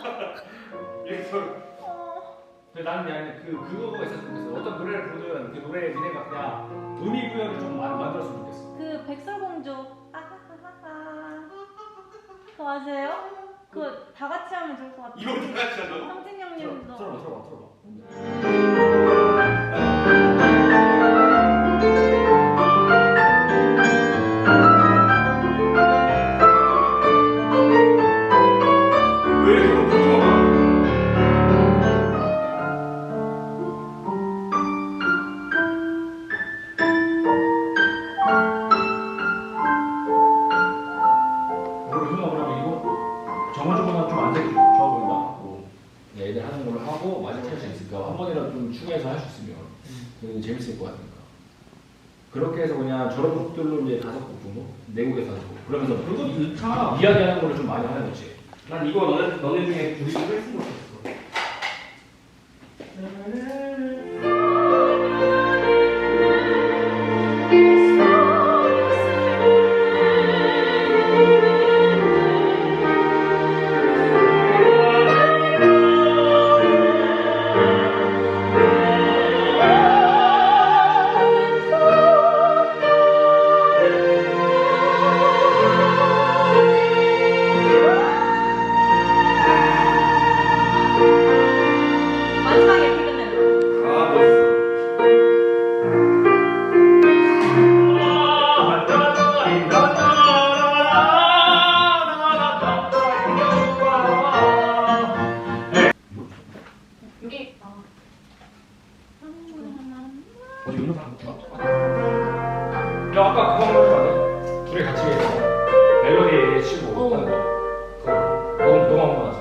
어. 근데 나는 그냥 그 그거가 있었으면 좋겠어. 어떤 노래를 부르든 그 노래에 니네가 그냥 의미 부여를 좀 많이 만들었으면 좋겠어. 그 백설공주 아하하하 그거 아세요? 그거 다 같이 하면 좋을 것 같아요. 이거 누가 하잖아. 성진 틀어, 형님도 틀어봐, 틀어봐, 틀어봐. 정원적으로는 좀안 되게 좋아 보인다. 뭐 애들 하는 걸로 하고 마지막에 할수 있을까? 한 번이라도 좀 추가해서 할 수 있으면 그게 재밌을 것 같으니까. 그렇게 해서 그냥 저런 곡들로 이제 다섯 곡 정도? 네 곡에서 다섯 곡. 그러면서 좋다. 이야기하는 거를 좀 많이 하는 거지. 난 이거 너네 너네 중에 둘이 좀 했으면 좋겠어. 야 아까 그거 한번 해봐. 둘이 같이 멜로디 치고 어. 하는 거. 그거 너무 너무 한번 하자.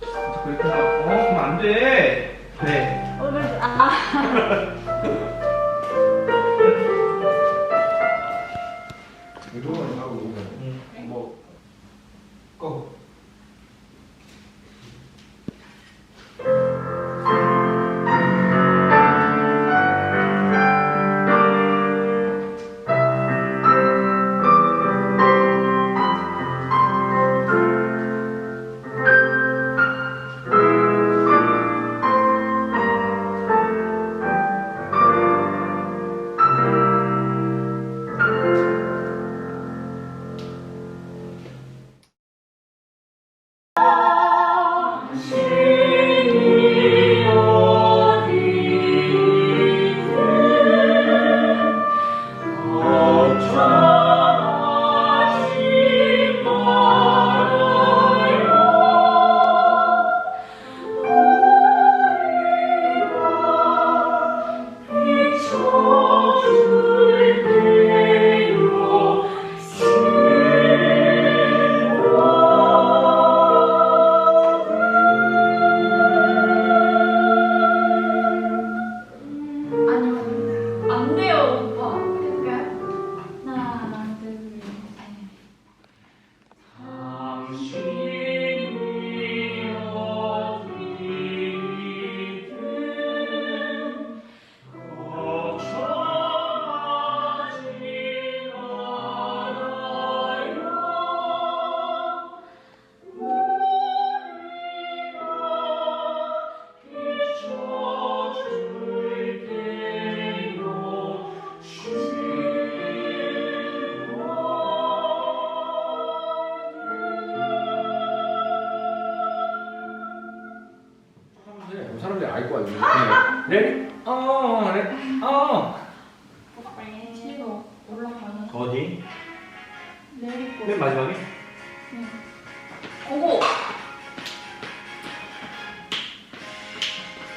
진짜 그렇게 나. 어 그럼 안 돼. 네. 오늘 아 사람들이 알 거야. 이거. 네? 어, 네. 어. 뒤로 올라가는 어디? 내리고 맨 마지막에? 고고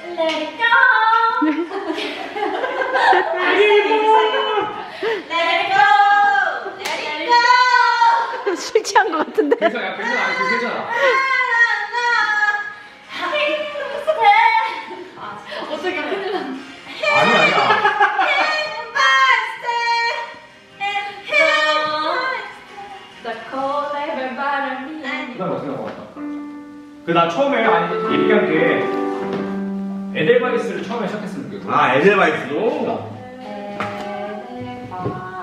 Let it go Let it go Let it go 술 취한 것 같은데. 괜찮아, 괜찮아, 아니, 괜찮아. 그다음 어떻게 나왔다? 그나 처음에 아니 얘기한 게 에델바이스를 처음에 시작했으면 좋겠고. 아 에델바이스로.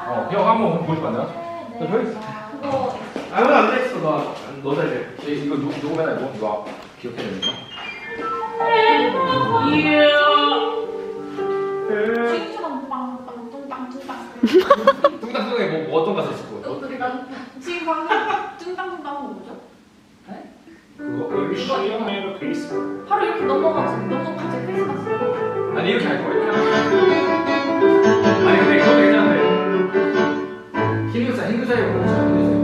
어, 형 한번 보여줄까 내가? 저 저기 있어. 그거 아, 아무도 안 됐어 너. 너 잘해. 이거 누, 누구 맨날 이거 이거 기억해야 되는 거? 지금처럼 빵빵 뚱땅 뚱땅. 뚱땅뚱땅에 뭐, 뭐 어떤 가사 있을? 우리가 지금 방금 뚱땅 뚱땅 뭐죠? 그거 a Merry Christmas. 바로 이렇게 넘어가서 갑자기 크리스마스. 아니 이렇게 할 거야 아니 근데 그거 괜찮은데 흰교사에 그렇죠 흰교